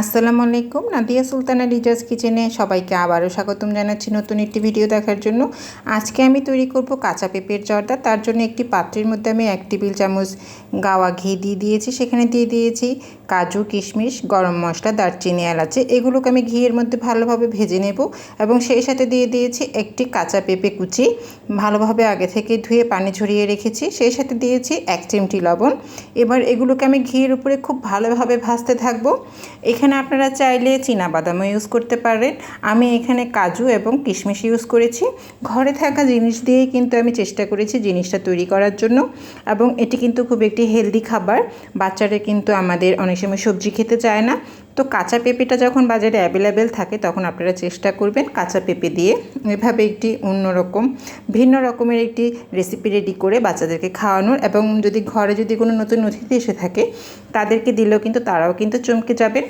আসসালামু আলাইকুম। নাদিয়া সুলতানা রিজাজ কিচেনে সবাইকে আবারও স্বাগতম জানাচ্ছি নতুন একটি ভিডিও দেখার জন্য। আজকে আমি তৈরি করব কাঁচা পেঁপের জর্দা। তার জন্য একটি পাত্রের মধ্যে আমি এক টেবিল চামচ গাওয়া ঘি দিয়ে দিয়েছি। সেখানে দিয়ে দিয়েছি কাজু, কিশমিশ, গরম মশলা, দারচিনি, এলাচি। এগুলোকে আমি ঘিয়ের মধ্যে ভালোভাবে ভেজে নেব এবং সেই সাথে দিয়ে দিয়েছি একটি কাঁচা পেঁপে কুচি। ভালোভাবে আগে থেকে ধুয়ে পানি ঝরিয়ে রেখেছি। সেই সাথে দিয়েছি এক চিমটি লবণ। এবার এগুলোকে আমি ঘিয়ের উপরে খুব ভালোভাবে ভাজতে থাকব। এখানে আপনারা চাইলে বাদামও ইউজ করতে পারেন। আমি এখানে কাজু এবং কিশমিশ ইউজ করেছি। ঘরে থাকা জিনিস দিয়েই কিন্তু আমি চেষ্টা করেছি জিনিসটা তৈরি করার জন্য। এবং এটি কিন্তু খুব একটি হেলদি খাবার। বাচ্চারা কিন্তু আমাদের অনেক সময় সবজি খেতে চায় না। তো কাঁচা পেঁপেটা যখন বাজারে অ্যাভেলেবেল থাকে, তখন আপনারা চেষ্টা করবেন কাঁচা পেঁপে দিয়ে। এভাবে একটি অন্যরকম ভিন্ন রকমের একটি রেসিপি রেডি করে বাচ্চাদেরকে খাওয়ানোর। এবং যদি ঘরে যদি কোনো নতুন অতিথি এসে থাকে, তাদেরকে দিলেও কিন্তু তারাও কিন্তু চমকে যাবেন।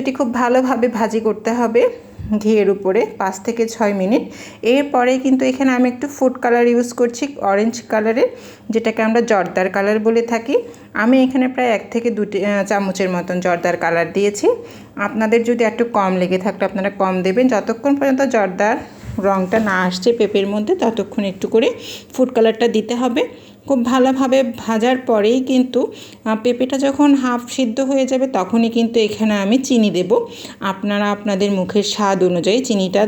এটি খুব ভালোভাবে ভাজি করতে হবে ঘিয়ের উপরে পাঁচ থেকে ছয় মিনিট। এরপরে কিন্তু এখানে আমি একটু ফুড কালার ইউজ করছি অরেঞ্জ কালারের যেটাকে আমরা জর্দার কালার বলে থাকি। আমি এখানে প্রায় এক থেকে দুটি চামচের মতন জর্দার কালার দিয়েছি। আপনাদের যদি একটু কম লেগে থাকলে আপনারা কম দেবেন। যতক্ষণ পর্যন্ত জর্দার রঙটা না আসছে পেঁপের মধ্যে, ততক্ষণ একটু করে ফুড কালারটা দিতে হবে। খুব ভালোভাবে ভাজার পরেই কিন্তু পেঁপেটা যখন হাফ সিদ্ধ হয়ে যাবে তখনই কিন্তু এখানে আমি চিনি দেব। আপনারা আপনাদের মুখের স্বাদ অনুযায়ী চিনিটা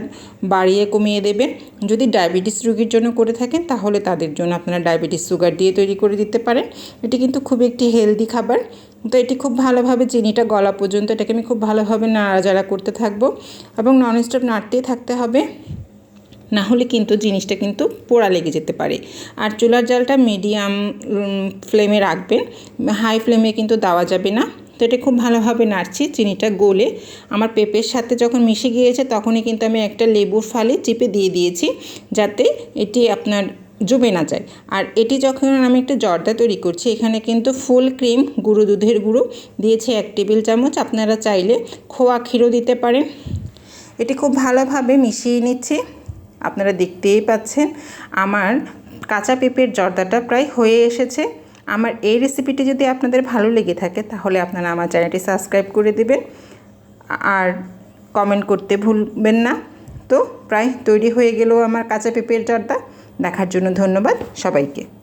বাড়িয়ে কমিয়ে দেবেন। যদি ডায়াবেটিস রোগীর জন্য করে থাকেন, তাহলে তাদের জন্য আপনারা ডায়াবেটিস সুগার দিয়ে তৈরি করে দিতে পারেন। এটি কিন্তু খুব একটি হেলদি খাবার। তো এটি খুব ভালোভাবে চিনিটা গলা পর্যন্ত, এটাকে আমি খুব ভালোভাবে নাড়াচাড়া করতে থাকব এবং ননস্টপ নাড়তেই থাকতে হবে। না হলে কিন্তু জিনিসটা কিন্তু পোড়া লেগে যেতে পারে। আর চুলার জালটা মিডিয়াম ফ্লেমে রাখবেন। হাই ফ্লেমে কিন্তু দেওয়া যাবে না। তো এটা খুব ভালোভাবে নাড়ছি, চিনিটা গলে। আমার পেঁপের সাথে যখন মিশে গিয়েছে, তখনই কিন্তু আমি একটা লেবুর ফালি চিপে দিয়ে দিয়েছি, যাতে এটি আপনার জমে না যায়। আর এটি যখন আমি একটা জর্দা তৈরি করছি, এখানে কিন্তু ফুল ক্রিম, গুঁড়ো দুধের গুঁড়ো, দিয়েছি এক টেবিল চামচ। আপনারা চাইলে খোয়া ক্ষীরও দিতে পারেন। এটি খুব ভালোভাবে মিশিয়ে নিচ্ছি। আপনারা দেখতেই পাচ্ছেন, আমার কাঁচা পেঁপের জর্দাটা প্রায় হয়ে এসেছে। আমার এই রেসিপিটি যদি আপনাদের ভালো লেগে থাকে, তাহলে আপনারা আমার চ্যানেলটি সাবস্ক্রাইব করে দেবেন। আর কমেন্ট করতে ভুলবেন না। তো প্রায় তৈরি হয়ে গেল আমার কাঁচা পেঁপের জর্দা। দেখার জন্য ধন্যবাদ সবাইকে।